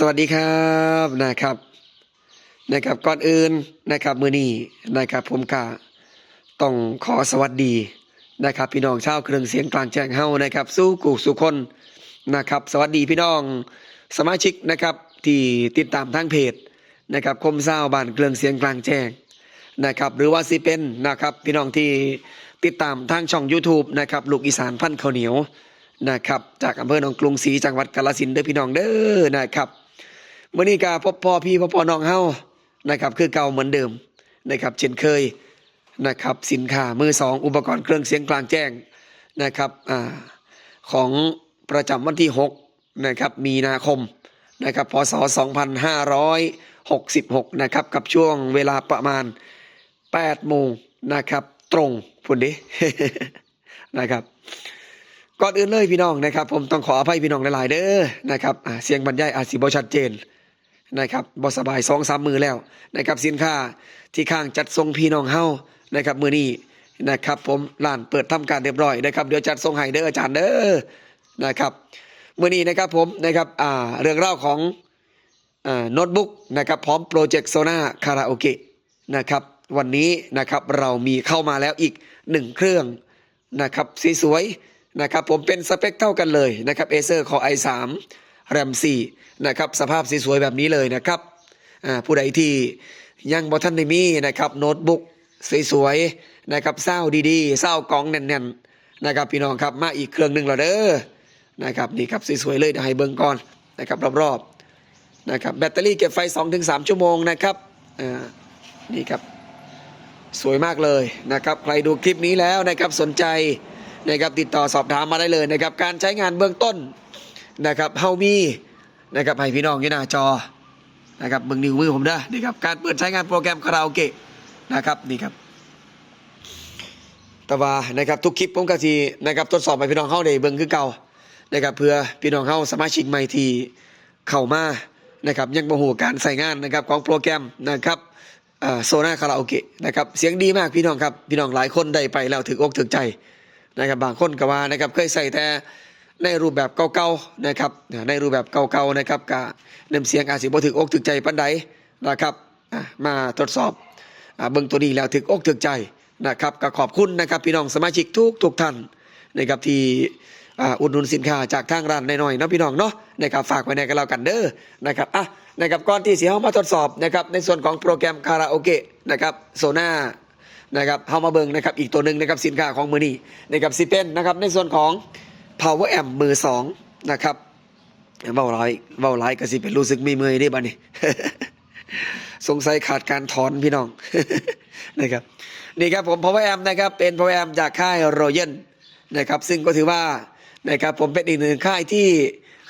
สวัสดีครับนะครับนะครับก่อนอื่นนะครับมือนี้นะครับผมกะต้องขอสวัสดีนะครับ พี่น้องชาวเครื่องเสียงกลางแจ้งเฮานะครับ สู้กูสุคนนะครับ สวัสดีพี่น้องสมาชิกนะครับที่ติดตามทางเพจนะครับคมเศร้าบ้านเครื่องเสียงกลางแจ้งนะครับ หรือว่าสิเป็นนะครับ พี่น้องที่ติดตามทางช่อง YouTube นะครับลูกอีสานพันข้าวเหนียวนะครับจากอำเภอหนองกรุงศรีจังหวัดกาฬสินธุ์เด้อพี่น้องเด้อนะครับ มื่อนี้กาพบพ่อพี่พ่อพ่อน้องเฮานะครับ คือเก่าเหมือนเดิมนะครับ เช่นเคยนะครับ สินค้ามือสองอุปกรณ์เครื่องเสียงกลางแจ้งนะครับอของประจำวันที่6นะครับมีนาคมนะครับพศ 2566นะครับกับช่วงเวลาประมาณ8โมงนะครับ ตรงพุ่นดินะครับก่อนอื่นเลยพี่น้องนะครับ ผมต้องขออภัยพี่น้องหลายๆเด้อนะครับเสียงบรรยายอาจสิบ่ชัดเจน นะครับบ่สบายสองสามมือแล้วนะครับสินค้าที่ข้างจัดส่งพี่น้องเฮานะครับมือนี้นะครับผมร้านเปิดทำการเรียบร้อยนะครับเดี๋ยวจัดส่งให้เด้ออาจารย์เด้อนะครับมือนี้นะครับผมนะครับอ่าเรื่องเล่าของอ่าโน้ตบุ๊กนะครับพร้อมโปรเจกต์โซน่าคาราโอเกะนะครับวันนี้นะครับเรามีเข้ามาแล้วอีกหนึ่งเครื่องนะครับสีสวยนะครับผมเป็นสเปคเท่ากันเลยนะครับเอเซอร์คอ i3 แรม4นะครับสภาพสวยๆแบบนี้เลยนะครับผู้ใดที่ยังบอทันได้มีนะครับโน้ตบุ๊กสวยๆนะครับเศร้าดีๆเศร้ากล่องแน่นๆนะครับพี่น้องครับมาอีกเครื่องหนึ่งแล้วเด้อนะครับนี่ครับสวยๆเลยเดี๋ยวให้เบิ่งก่อนนะครับรอบๆนะครับแบตเตอรี่เก็บไฟ 2-3 ชั่วโมงนะครับนี่ครับสวยมากเลยนะครับใครดูคลิปนี้แล้วนะครับสนใจนะครับติดต่อสอบถามมาได้เลยนะครับการใช้งานเบื้องต้น นะครับเฮามีนะครับให้พี่น้องอยู่หน้าจอนะครับเบิ่งนิ้วมือผมเด้อนี่ครับการเปิดใช้งานโปรแกรมคาราโอเกะนะครับนี่ครับแต่ว่านะครับทุกคลิปผมก็ทีนะครับทดสอบให้พี่น้องเฮาได้เบิ่งคือเก่านะครับเพื่อพี่น้องเฮาสมาชิกใหม่ที่เข้ามานะครับยังบ่ฮู้การใส่งานนะครับของโปรแกรมนะครับโซน่าคาราโอเกะนะครับเสียงดีมากพี่น้องครับพี่น้องหลายคนได้ไปแล้วถึกอกถึกใจนะครับบางคนก็ว่านะครับเคยใส่แต่ ในรูปแบบเก่าๆนะครับในรูปแบบเก่าๆนะครับกะน้ำเสียงอาจสิบ่ถึกอกถึกใจปานใดนะครับอะมาทดสอบเบิ่งตัวนี้แล้วถึกอกถึกใจนะครับก็ขอบคุณนะครับพี่น้องสมาชิกทุกทุกท่านนะครับที่อุดหนุนสินค้าจากทางร้านน้อยๆเนาะพี่น้องเนาะนะครับฝากไว้ในกันแล้วกันเด้อนะครับอะนะครับก่อนที่เสิเฮามาทดสอบนะครับในส่วนของโปรแกรมคาราโอเกะนะครับโซน่านะครับเฮามาเบิ่งนะครับอีกตัวหนึ่งนะครับสินค้าของมือนี้นะครับสิเป็นนะครับในส่วนของ power amp มือสองนะครับเบาร้ายเบาร้ายก็สิเป็นรู้สึกมีมือได้บ้านี่สงสัยขาดการถอนพี่น้องนะครับนี่ครับผม power amp นะครับเป็น power amp จากค่าย Royal นะครับซึ่งก็ถือว่านะครับผมเป็นอีกหนึ่งค่ายที่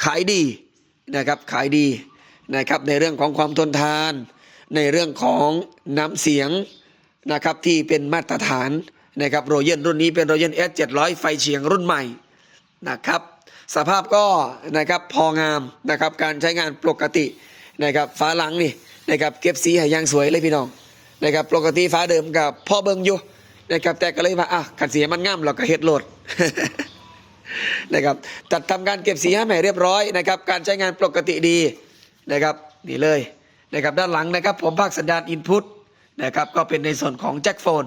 ขายดีนะครับขายดีนะครับในเรื่องของความทนทาน ในเรื่องของน้ำเสียงนะครับที่เป็นมาตรฐานนะครับโรเยนรุ่นนี้เป็นโรเยน S 700 ไฟเฉียงรุ่นใหม่ นะครับ สภาพก็นะครับพองามนะครับการใช้งานปกตินะครับฟ้าหลังนี่นะครับเก็บสีให้ยางสวยเลยพี่น้องนะครับปกติฟ้าเดิมกับพ่อเบิงอยู่นะครับแต่ก็เลยว่าอะขันสีมันงามเราก็เฮ็ดโหลดนะครับจัดทำการเก็บสีให้ใหม่เรียบร้อยนะครับการใช้งานปกติดีนะครับนี่เลยนะครับด้านหลังนะครับผมภาคสัญญาณอินพุตนะครับก็เป็นในส่วนของแจ็คโฟน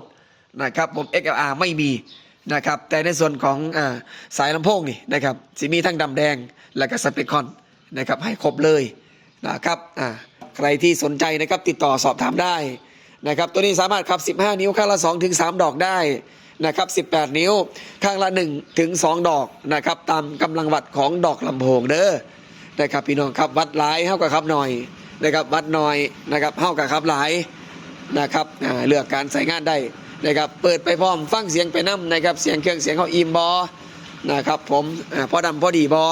นะครับผม XLR ไม่มี นะครับแต่ในส่วนของอสายลำโพงนี่นะครับสิมีทั้งดำแดงและก็สเปคคอนนะครับให้ครบเลยนะครับใครที่สนใจนะครับติดต่อสอบถามได้นะครับตัวนี้สามารถขับ 15 นิ้วข้างละ 2 ถึง 3 ดอกได้นะครับ 18 นิ้วข้างละ 1 ถึง 2 ดอกนะครับตามกำลังวัดของดอกลำโพงเด้อนะครับพี่น้องครับวัดหลายเท่ากับครับหน่อยนะครับวัดหน่อยนะครับเท่ากับครับหลายนะครับเลือกการใส่งานได้ นะครับเปิดไปพร้อมฟังเสียงไปน้ำนะครับเสียงเครื่องเสียงเขาอิมบอนะครับผมอ่าพอดำพอดีบอ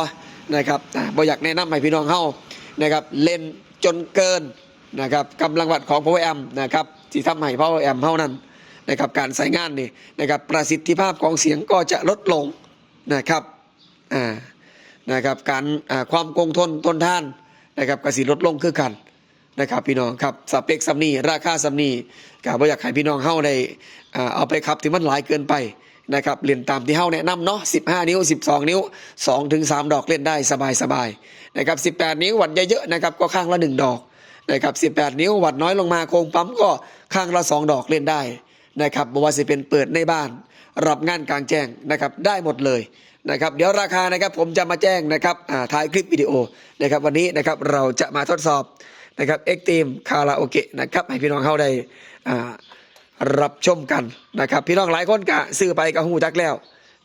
นะครับบอยากแนะนำให้พี่น้องเขานะครับเล่นจนเกินนะครับกำลังวัดของ power amp นะครับที่ทำให้ power amp เท่านั้นนะครับการใช้งานนี่นะครับประสิทธิภาพของเสียงก็จะลดลงนะครับอ่านะครับการความคงทนทนทานนะครับกสิลดลงคือกัน นะครับพี่น้องครับสเปคซัมนี่ราคาซัมนี่กับ่อยากให้พี่น้องเฮาได้เอาไปขับที่มันหลายเกินไปนะครับเล่นตามที่เฮาแนะนำเนาะ15 นิ้ว 12 นิ้ว 2 ถึง 3 ดอกเล่นได้สบายๆนะครับ 18 นิ้ววัดเยอะๆนะครับก็ข้างละ 1 ดอกนะครับ 18 นิ้ววัดน้อยลงมาโครงปั๊มก็ข้างละ 2 ดอกเล่นได้นะครับบ่ว่าสิเป็นเปิดในบ้าน รับงานกลางแจ้งนะครับได้หมดเลยนะครับเดี๋ยวราคานะครับผมจะมาแจ้งนะครับอ่าท้ายคลิปวิดีโอนะครับวันนี้นะครับเราจะมาทดสอบ นะครับเอ็กตีมคาราโอเกะนะครับให้พี่น้องเข้าได้รับชมกันนะครับ พี่น้องหลายคนกะซื้อไปกับหูจักแล้ว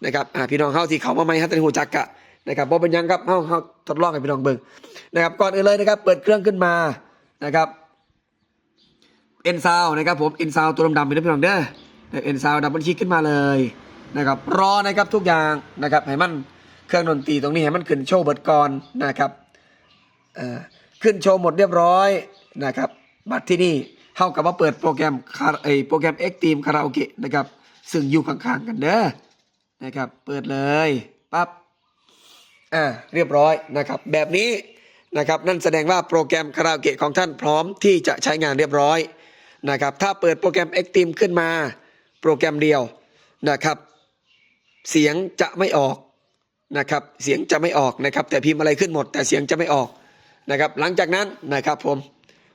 นะครับพี่น้องเฮาที่เขามาใหม่ฮัตตันหูจักกะนะครับบ่เป็นยังครับเฮาเฮาทดลองให้พี่น้องเบิ่งนะครับก่อนอื่นเลยนะครับ เปิดเครื่องขึ้นมานะครับเอ็นซาวนะครับผมเอ็นซาวตัวดำๆไปนะพี่น้องเด้อเอ็นซาวดับเบิลคิกขึ้นมาเลยนะครับรอนะครับทุกอย่างนะครับให้มันเครื่องดนตรีตรงนี้ให้มันขึ้นโชว์เบิดก่อนนะครับเอ่อ ขึ้นโชว์หมดเรียบร้อยนะครับ บัตรที่นี่เท่ากับว่าเปิดโปรแกรมคาไอโปรแกรม X Team คาราโอเกะนะครับ ซึ่งอยู่ข้างๆกันเด้อนะครับ เปิดเลยปั๊บอ่าเรียบร้อยนะครับ แบบนี้นะครับนั่นแสดงว่าโปรแกรมคาราโอเกะของท่านพร้อมที่จะใช้งานเรียบร้อยนะครับถ้าเปิดโปรแกรม X Team ขึ้นมา โปรแกรมเดียวนะครับ เสียงจะไม่ออกนะครับ เสียงจะไม่ออกนะครับ แต่พิมพ์อะไรขึ้นหมด แต่เสียงจะไม่ออก นะครับหลังจากนั้นนะครับผม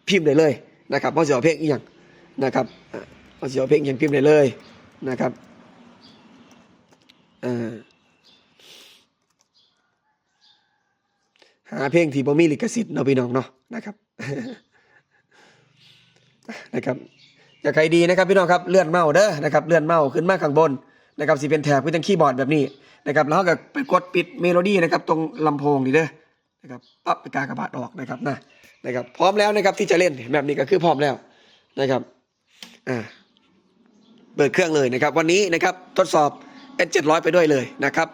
พิมพ์ได้เลยนะครับเพราะเสียเพลงอีกอย่างนะครับอ่าเพราะเสียเพลงอย่างพิมพ์ได้เลยนะครับหาเพลงที่บ่มีลิขสิทธิ์เนาะพี่น้องเนาะนะครับนะครับจะใครดีนะครับพี่น้องครับเลื่อนเมาส์เด้อนะครับเลื่อนเมาส์ขึ้นมาข้างบนนะครับสิเป็นแถบขึ้นทางคีย์บอร์ดแบบนี้นะครับแล้วก็ไปกดปิดเมโลดี้นะครับตรงลำโพงนี่เด้อ นะครับปั๊บไปกากระบาดออกนะครับนะนะครับ พร้อมแล้วนะครับที่จะเล่นแบบนี้ก็คือพร้อมแล้วนะครับอ่าเปิดเครื่องเลยนะครับ วันนี้นะครับทดสอบ S700 ไปด้วยเลยนะครับ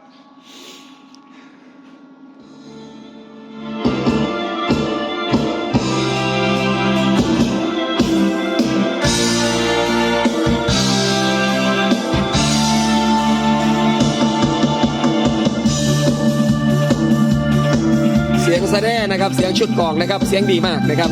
สียงแสดงนะครับ เสียงชุดกลองนะครับ เสียงดีมากนะครับ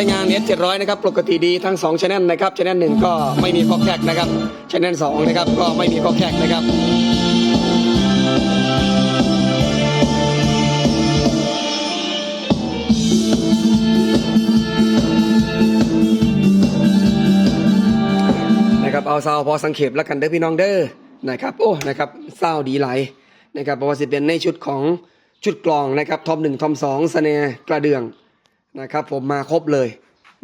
ส่วนการใช้งาน S700 นะครับปกติดีทั้ง2ชแนลนะครับชแนลหนึ่งก็ไม่มีข้อแคกนะครับชแนลสองนะครับก็ไม่มีข้อแคกนะครับนะครับเอาซาวพอสังเขปแล้วกันเด้อพี่น้องเด้อนะครับโอ้นะครับซาวดีไหลนะครับเพราะว่าสิเป็นในชุดของชุดกลองนะครับทอมหนึ่งทอมสองสเนร์กระเดื่อง นะครับผมมาครบเลย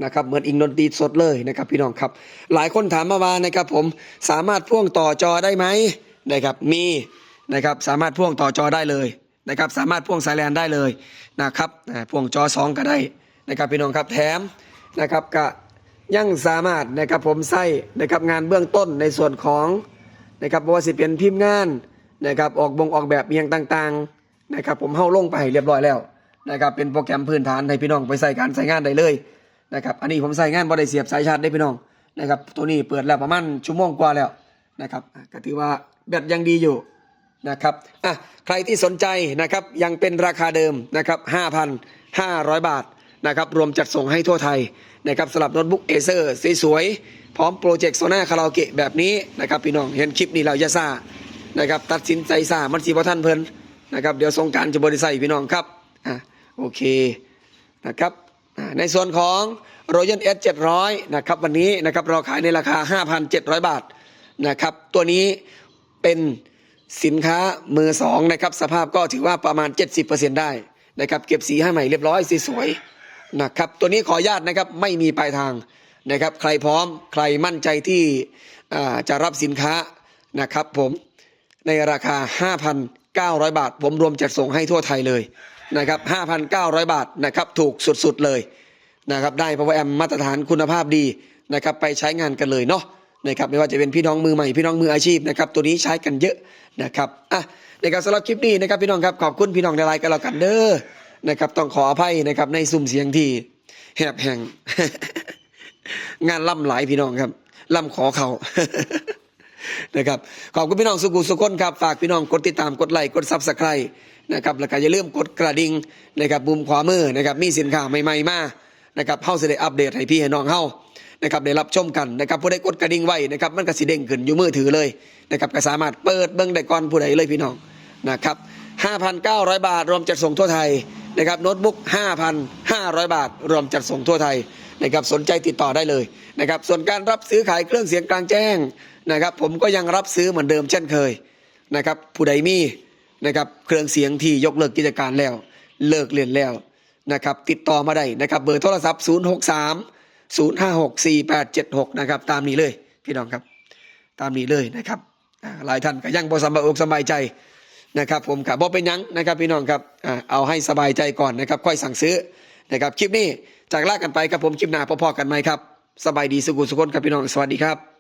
นะครับเหมือนอิงดนตรีสดเลยนะครับพี่น้องครับ หลายคนถามมาว่านะครับผมสามารถพ่วงต่อจอได้ไหมนะครับมีนะครับสามารถพ่วงต่อจอได้เลยนะครับสามารถพ่วงสายแลนได้เลยนะครับพ่วงจอสองก็ได้นะครับพี่น้องครับแถมนะครับกะยังสามารถนะครับผมใส่นะครับงานเบื้องต้นในส่วนของนะครับว่าสิเป็นพิมพ์งานนะครับออกบงออกแบบเอียงต่างๆนะครับผมเข้าลงไปเรียบร้อยแล้ว นะครับเป็นโปรแกรมพื้นฐานให้พี่น้องไปใส่การใส่งานได้เลยนะครับอันนี้ผมใส่งานบ่ได้เสียบสายชาร์จได้พี่น้องนะครับตัวนี้เปิดแล้วประมาณชั่วโมงกว่าแล้วนะครับก็ถือว่าแบตยังดีอยู่นะครับอะใครที่สนใจนะครับยังเป็นราคาเดิมนะครับ5,500 บาทนะครับรวมจัดส่งให้ทั่วไทยนะครับสำหรับโน้ตบุ๊กเอเซอร์สวยๆพร้อมโปรเจกต์โซน่าคาราโอเกะแบบนี้นะครับพี่น้องเห็นคลิปนี้เราอย่าซ่านะครับตัดสินใจซ่ามันสีพอท่านเพลินนะครับเดี๋ยวสงการจะบริษัทพี่น้องครับอะ โอเคนะครับในส่วนของ Royal S 700นะครับวันนี้นะครับเราขายในราคา 5,700 บาทนะครับ ตัวนี้เป็นสินค้ามือสองนะครับ สภาพก็ถือว่าประมาณ 70%ได้นะครับ เก็บสีให้ใหม่เรียบร้อยสีสวยนะครับ ตัวนี้ขออนุญาตนะครับไม่มีปลายทางนะครับ ใครพร้อมใครมั่นใจที่จะรับสินค้านะครับ ผมในราคา 5,900 บาท ผมรวมจัดส่งให้ทั่วไทยเลย นะครับ5,900 บาทนะครับถูกสุดๆเลยนะครับได้ Power Amp มาตรฐานคุณภาพดีนะครับไปใช้งานกันเลยเนาะนะครับไม่ว่าจะเป็นพี่น้องมือใหม่พี่น้องมืออาชีพนะครับตัวนี้ใช้กันเยอะนะครับอะในการสำหรับคลิปนี้นะครับพี่น้องครับขอบคุณพี่น้องในไลน์กันแล้วกันเด้อนะครับต้องขออภัยนะครับในซุ่มเสียงที่แหบแห่งงานล่ำหลายพี่น้องครับล่ำขอเขานะครับขอบคุณพี่น้องสุกุสุคนครับฝากพี่น้องกดติดตามกดไลค์กดซับสไครต์ นะครับแล้วก็อย่าลืมกดกระดิ่งนะครับมุมขวามือนะครับมีสินค้าใหม่ๆมานะครับเฮาสิได้อัปเดตให้พี่ให้น้องเฮานะครับได้รับชมกันนะครับผู้ใดกดกระดิ่งไว้นะครับมันก็สิเด้งขึ้นอยู่มือถือเลยนะครับก็สามารถเปิดเบิ่งได้ก่อนผู้ใดเลยพี่น้องนะครับ5,900 บาท รวมจัดส่งทั่วไทยนะครับโน้ตบุ๊ก 5,500 บาท รวมจัดส่งทั่วไทยนะครับสนใจติดต่อได้เลยนะครับส่วนการรับซื้อขายเครื่องเสียงกลางแจ้งนะครับผมก็ยังรับซื้อเหมือนเดิมเช่นเคยนะครับผู้ใดมี นะครับเครื่องเสียงที่ยกเลิกกิจการแล้ว เลิกเรียนแล้วนะครับติดต่อมาได้นะครับเบอร์โทรศัพท์ 063 056 4876นะครับตามนี้เลยพี่น้องครับ ตามนี้เลยนะครับหลายท่านก็ยังบ่สบายอกสบายใจนะครับผมครับบ่เป็นยังนะครับพี่น้องครับเอาให้สบายใจก่อนนะครับค่อยสั่งซื้อนะครับคลิปนี้จากลากันไปครับผมคลิปหน้าพอๆกันไหมครับสบายดีสุขุสุขคนครับพี่น้องสวัสดีครับ